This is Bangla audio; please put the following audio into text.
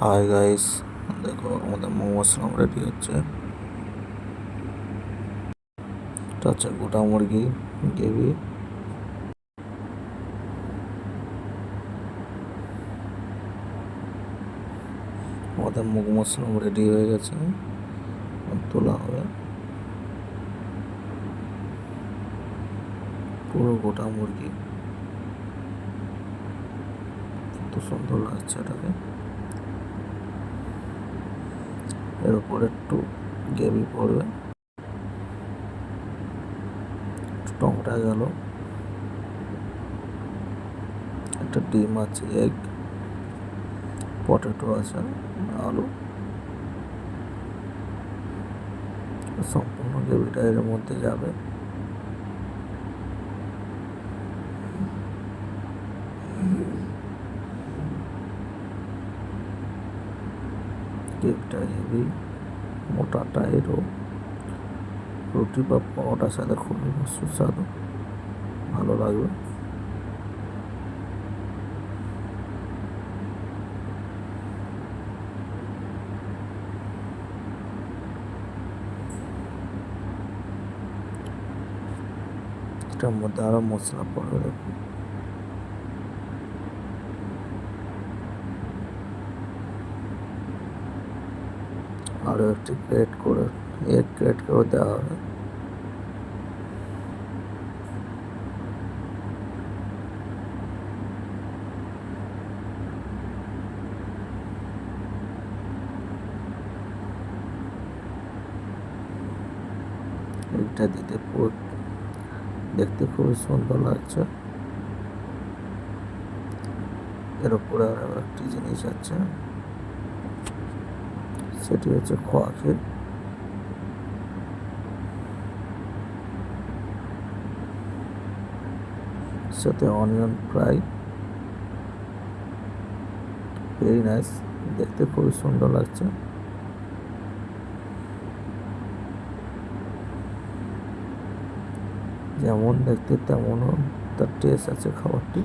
হাই গাইস দেখো আমাদের মোমো সাম রেডি হচ্ছে। এটা গোটা মুরগি, গ্রেভি। আমাদের মুগ মশলাম রেডি হয়ে গেছে। তোলা হবে। পুরো গোটা মুরগি। কত সুন্দর লাগছে এটাকে। এর উপর একটু গ্রেভি পড়বে। টংটা গেল। একটা ডিম আছে এগ পটেটো আছে, আলু। সম্পূর্ণ গ্রেভিটা এর মধ্যে যাবে। কেকটা হেভি মোটাটা এরও রুটি বা পরোটার সাথে খুবই সুস্বাদু। ভালো লাগবে এটার মধ্যে আরও মশলা পড়বে দেখুন। আরও একটি গ্রেট করে এক গ্রেট করে দেওয়া হবে। এইটা দিতে দেখতে খুবই সুন্দর লাগছে। এর উপরে আরও একটি জিনিস আছে। সেটি হচ্ছে খোয়া ক্ষীর সাথে অনিয়ন ফ্রাই। ভেরি নাইস দেখতে খুবই সুন্দর লাগছে। যেমন দেখতে তেমনও তার টেস্ট আছে খাবারটি।